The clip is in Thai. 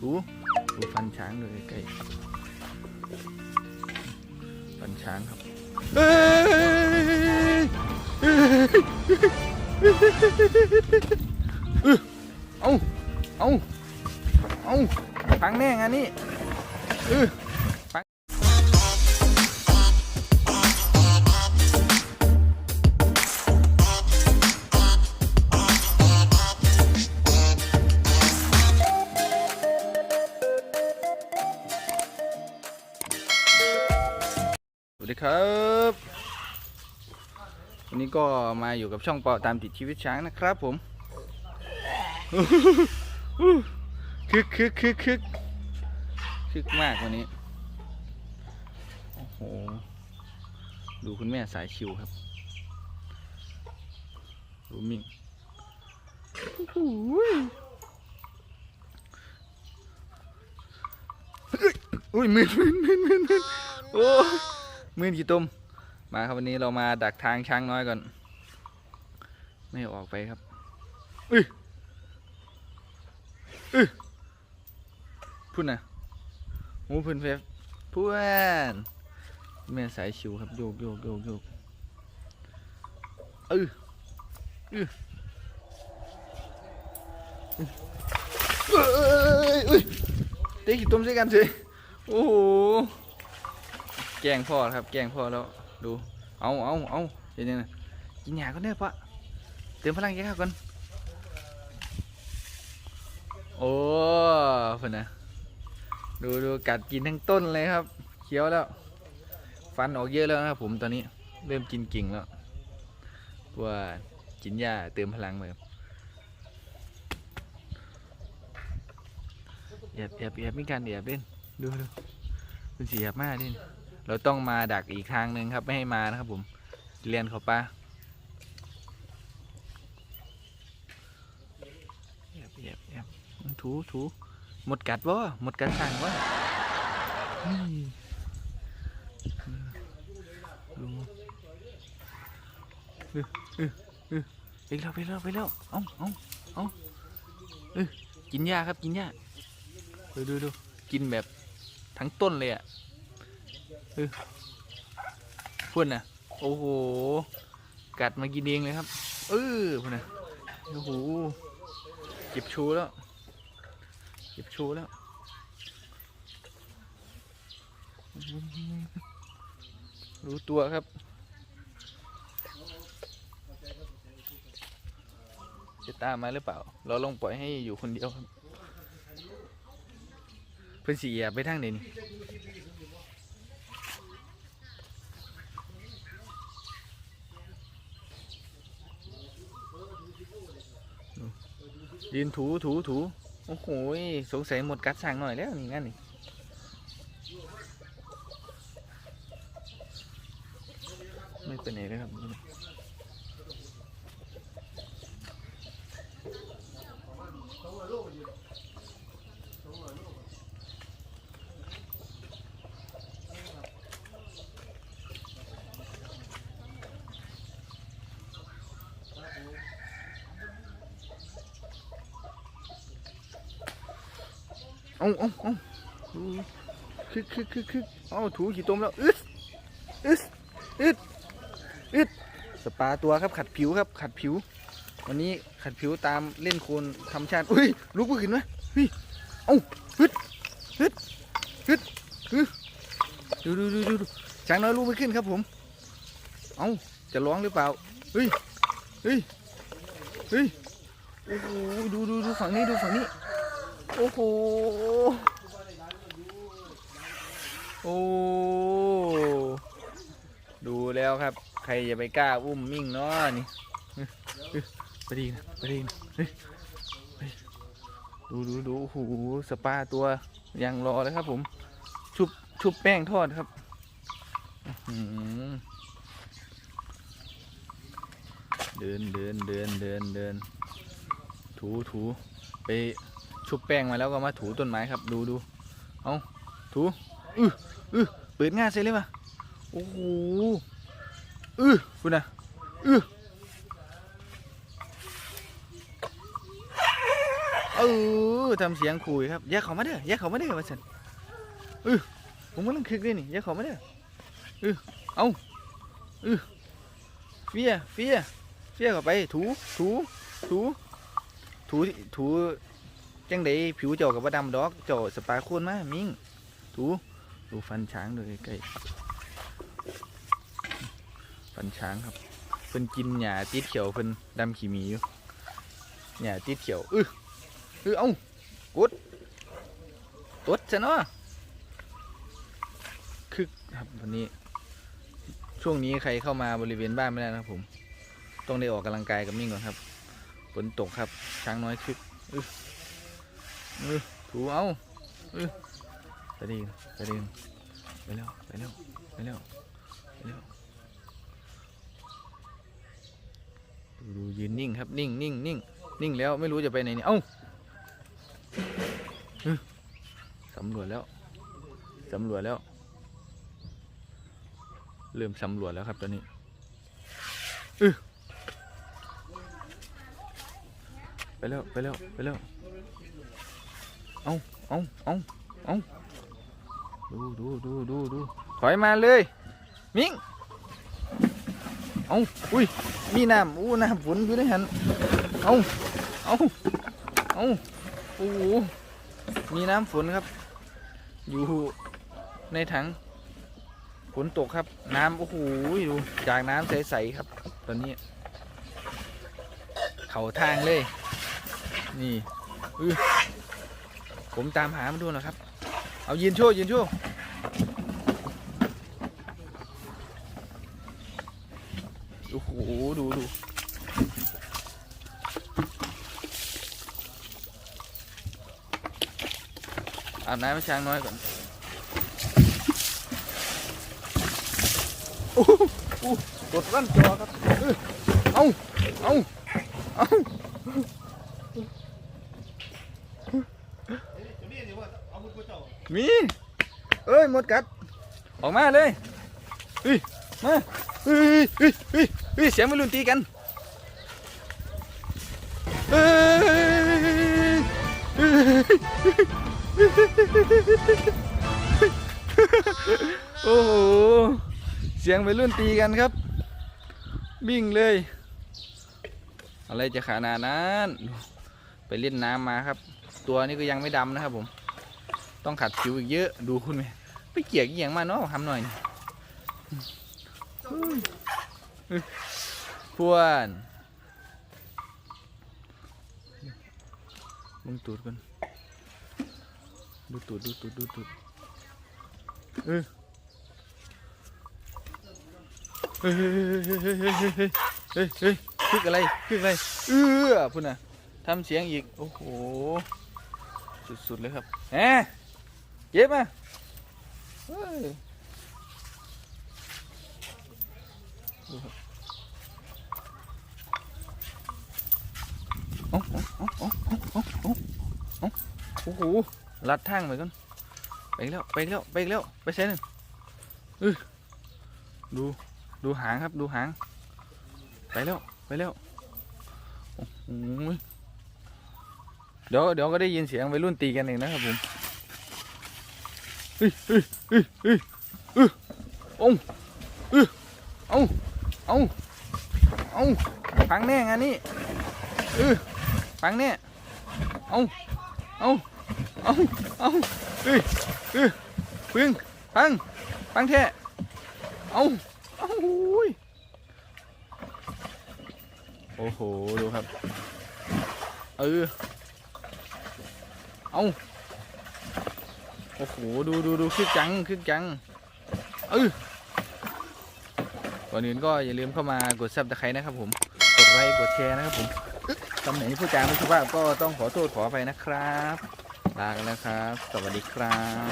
ถูดูฟันช้างเลยใกล้ฟันช้างครับเอ้ยเอ้ยเอ้ยเอาเอาเอาพังแน่งานนี้เออ วัสดีครับ วันนี้ก็มาอยู่กับช่องเปาตามติดชีวิตช้างนะครับผมคึกคึกคึกคึกคึกมากวันนี้ โอ้โห ดูคุณแม่สายชิวครับ ดูมิ่งโอ้โหอุ้ยมืนมืนมืนมืนมืนโอ้ย มื่นกี่ตุ่มมาครับวันนี้เรามาดักทางช้างน้อยก่อน ไม่ออกไปครับอุ้ยอุ้ยพุ่นนะหมูพุ่นเฟฟพุ่นแม่สายชิวครับโยกโยกโยกโยกเออเออเอ้ยเอ้ยเตะกี่ตุ่มใส่กันสิโอ้โห แกล้งพ่อครับ แกล้งพ่อแล้วดูเอาเอาเอาเดี๋ยวนี้กินหยาก่อนเด้อปะเติมพลังแกข้าวก่อนโอ้เพื่อนนะดูดูกัดกินทั้งต้นเลยครับเคี้ยวแล้ว ฟันออกเยอะแล้วนะครับผมตอนนี้เริ่มกินกิ่งแล้วว่ากินหญ้าเติมพลังเลยแอบแอบแอบมีการแอบเล่นดูดูเป็นสีแอบมากนี่ เราต้องมาดักอีกทางหนึ่งครับไม่ให้มานะครับผมเรียนเขาปะแอบแอบแอบถูถูหมดกัดวะหมดกัดสั่งวะเฮ้ยดูเออเออเออไปแล้วไปแล้วไปแล้วเอาเอาเอาเออกินหญ้าครับกินหญ้าดูดูดูกินแบบทั้งต้นเลยอะ พุ่นน่ะ โอ้โห กัดมากินเองเลยครับ เออพุ่นน่ะ โอ้โห เก็บชูแล้ว เก็บชูแล้ว รู้ตัวครับจะตามมาหรือเปล่า เราลองปล่อยให้อยู่คนเดียวครับ เพื่อนสีแอบไปทางไหนนี่ ยืนถูถูถูโอ้โหสงสัยหมดกัดสั่งหน่อยแล้วนี่งั้นนี่ไม่เป็นไรนเลยครับ เอาเอาเอาคึกคึกคึกคึกเอาถูกี่ตมแล้วอึดอึดอึดอึดสปาตัวครับขัดผิวครับขัดผิว วันนี้ขัดผิวตามเล่นโคลนธรรมชาติอุ้ยลุกขึ้นไหมเฮ้ยเอาฮึดฮึดฮึดฮึดดูดูดูดูดูช้างน้อยลุกไม่ขึ้นครับผม เอาจะร้องหรือเปล่าเฮ้ยเฮ้ยเฮ้ยโอ้โหดูดูดูฝั่งนี้ดูฝั่งนี้ โอ้โห โอ้ ดูแล้วครับ ใครจะไปกล้าอุ้มมิ่งเนาะนี่เฮ้ยเฮ้ยไปดีนะไปดีนะเฮ้ยเฮ้ยดูดูดูโอ้โห สปาตัวยังรอเลยครับผม ชุบชุบแป้งทอดครับเดินเดินเดินเดินเดินถูถูไป ชุบแป้งมาแล้วก็มาถูต้นไม้ครับ ดูดูเอาถูอืออือเปิดง่ายเสร็จเลยปะโอ้โหอือคุณนะอือเออทำเสียงคุยครับอย่าเขามาเด้ออย่าเขามาเด้อว่าซั่นเออผมกำลังคึกเลยนี่อย่าเขามาเด้อเออเอาเออเฟียเฟียเฟียเข้าไปถูถูถูถูถู จังไดผิวเจ้ากับว่าดำดอกเจ้าสปาโคนมามิงถูดูฟันช้างดูใกล้ๆฟันช้างครับเพิ่นกินหญ้าติดเขียวเพิ่นดำขี้มีอยู่หญ้าติดเขียวเออเออเอากดกดซะเนาะคึกครับวันนี้ ช่วงนี้ใครเข้ามาบริเวณบ้านไม่ได้นะครับผม ต้องได้ออกกำลังกายกับมิ่งก่อนครับฝนตกครับช้างน้อยคึก อึอึถูเอาอึไปดีไปดีไปแล้วไปแล้วไปแล้วไปแล้วดูดูยืนนิ่งครับนิ่งนิ่งนิ่งนิ่งแล้วไม่รู้จะไปไหนนี่เอ้าสำรวจแล้วสำรวจแล้วเริ่มสำรวจแล้วครับตอนนี้เออไปแล้วไปแล้วไปแล้ว เอาเอาเอาเอาดูดูดูดูดูถอยมาเลย มิงเอาอุ้ย มีน้ำอู้น้ำฝนอยู่ในหันเอาเอาเอาโอ้โหมีน้ำฝนครับ อยู่ในถังฝนตกครับ น้ำโอ้โหดูจากน้ำใสๆครับ ตอนนี้ เขาทางเลย นี่อือ ผมตามหามาดูหนะครับ เอายืนโชว์ยืนชว์โอ้โหดูดูอาบน้ำให้ช้างน้อยก่อนโอ้โหกดรั่นจอครับ เออเอาเอาเอามีเอ้ยหมดกัด ออกมาเลยเฮ้ยมาเฮ้ยเฮ้ยเฮ้ยเฮ้ยเสียงวัยรุ่นตีกันเฮ้ยเฮ้ยโอ้โห เสียงวัยรุ่นตีกันครับ บิ่งเลย อะไรจะขนาดนั้น ไปเล่นน้ำมาครับ ตัวนี้ก็ยังไม่ดำนะครับผม ต้องขัดผิวอีกเยอะ ดูคุณไหม ไปเกี่ยกอหย่างมาเนาะทำหน่อยพวนมึงตูดกันดูตูดดูตูดดูตูดเออเฮ้ยเฮ้ยเฮ้ยเฮ้ยเฮ้ยคึกอะไรคึกอะไรเออพุ่นน่ะทำเสียงอีก โอ้โห สุดๆเลยครับแหมเจ็บอะ โอ้โหลัดทางไปก่อนไปแล้วไปแล้วไปแล้วไปเส้นหนึ่ดูดูหางครับดูหาง ไปแล้วไปแล้วเดี๋ยวเดี๋ยวก็ได้ยินเสียงวัยรุ่นตีกันเองนะครับผม เฮ้ยเฮ้ยเฮ้ยเฮ้ยเฮ้ยเอาเฮ้ยเอาเอาเอาพังแน่งานนี้เออพังแน่เอาเอาเอาเอาเฮ้ยเฮ้ยพึ่งพังพังแท้เอาโอ้โหยโอ้โห ดูครับ เออ เอา โอ้โห ดูดูดูคึกจังคึกจังเออก่อนอื่นก็อย่าลืมเข้ามากดซับตะไคร้นะครับผม กดไลค์กดแชร์นะครับผมตำแหน่งผู้จาไม่สุภาพก็ต้องขอโทษขอไปนะครับ ลากันแล้วครับ สวัสดีครับ